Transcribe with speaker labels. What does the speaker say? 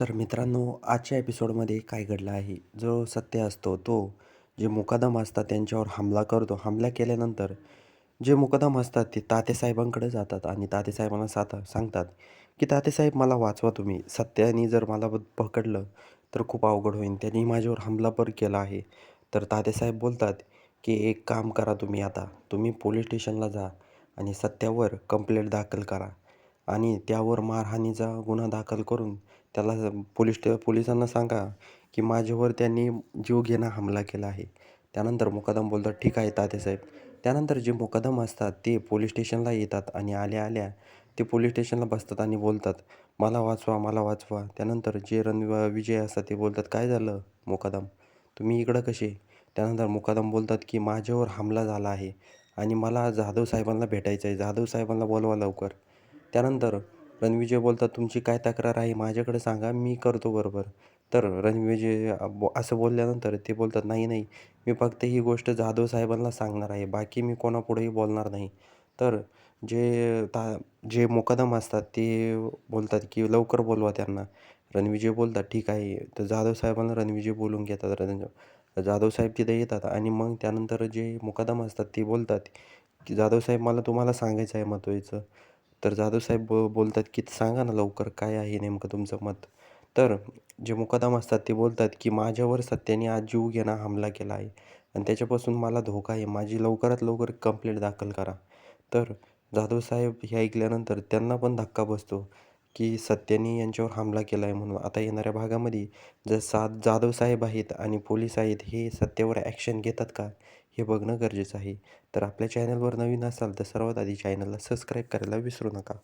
Speaker 1: तर मित्रांनो आजच्या एपिसोडमध्ये काय घडलं आहे? जो सत्य असतो तो जे मुकादम असतात त्यांच्यावर हमला करतो. हमला केल्यानंतर जे मुकादम असतात ते तातेसाहेबांकडे जातात आणि तातेसाहेबांना साता सांगतात की तातेसाहेब मला वाचवा तुम्ही. सत्याने जर मला पकडलं तर खूप अवघड होईल त्यांनी माझ्यावर हमला पण केला आहे. तर तातेसाहेब बोलतात की एक काम करा तुम्ही आता. तुम्ही पोलीस स्टेशनला जा आणि सत्यावर कंप्लेंट दाखल करा. आणि त्यावर मारहाणीचा गुन्हा दाखल करून त्याला पोलीस स्टे पोलिसांना सांगा की माझ्यावर त्यांनी जीवघेणा हमला केला आहे. त्यानंतर मुकादम बोलतात ठीक आहे तातेसाहेब त्यानंतर जे मुकादम असतात ते पोलीस स्टेशनला येतात आणि आल्या आल्या ते पोलीस स्टेशनला बसतात आणि बोलतात मला वाचवा मला वाचवा. त्यानंतर जे रण विजय असतात ते बोलतात काय झालं मुकादम? तुम्ही इकडं कसे? त्यानंतर मुकादम बोलतात की माझ्यावर हमला झाला आहे आणि मला जाधव साहेबांना भेटायचं आहे जाधव साहेबांना बोलवा लवकर. त्यानंतर रणविजय बोलतात तुमची काय तक्रार आहे? माझ्याकडे सांगा मी करतो बरोबर. तर रणविजय बो- असं बोलल्यानंतर ते बोलतात नाही नाही मी फक्त ही गोष्ट जाधव साहेबांना सांगणार आहे बाकी मी कोणापुढेही बोलणार नाही. तर जे ता जे मुकदम असतात ते बोलतात की लवकर बोलवा त्यांना. रणविजय बोलतात ठीक आहे. तर जाधव साहेबांना रणविजय बोलून घेतात रण जाधव साहेब तिथे येतात आणि मग त्यानंतर जे मुकदम असतात ते बोलतात की जाधव साहेब मला तुम्हाला सांगायचं आहे महत्त्वाचं. तर जाधव साहेब बो बोलतात की सांगा ना लवकर काय आहे नेमकं तुमचं मत? तर जे मुकादम असतात ते बोलतात की माझ्यावर सत्याने आज जीवघेणा हमला केला आहे. आणि त्याच्यापासून मला धोका आहे. माझी लवकरात लवकर कंप्लेंट दाखल करा. तर जाधव साहेब हे ऐकल्यानंतर त्यांना पण धक्का बसतो. की सत्याने यांच्यावर हमला केला आहे म्हणून. आता येणाऱ्या भागामध्ये जर सात जाधव साहेब आहेत आणि पोलीस आहेत हे सत्यावर ॲक्शन घेतात का? हे बघणं गरजेचं आहे. तर आपल्या चॅनलवर नवीन असाल तर सर्वात आधी चॅनलला सबस्क्राईब करायला विसरू नका.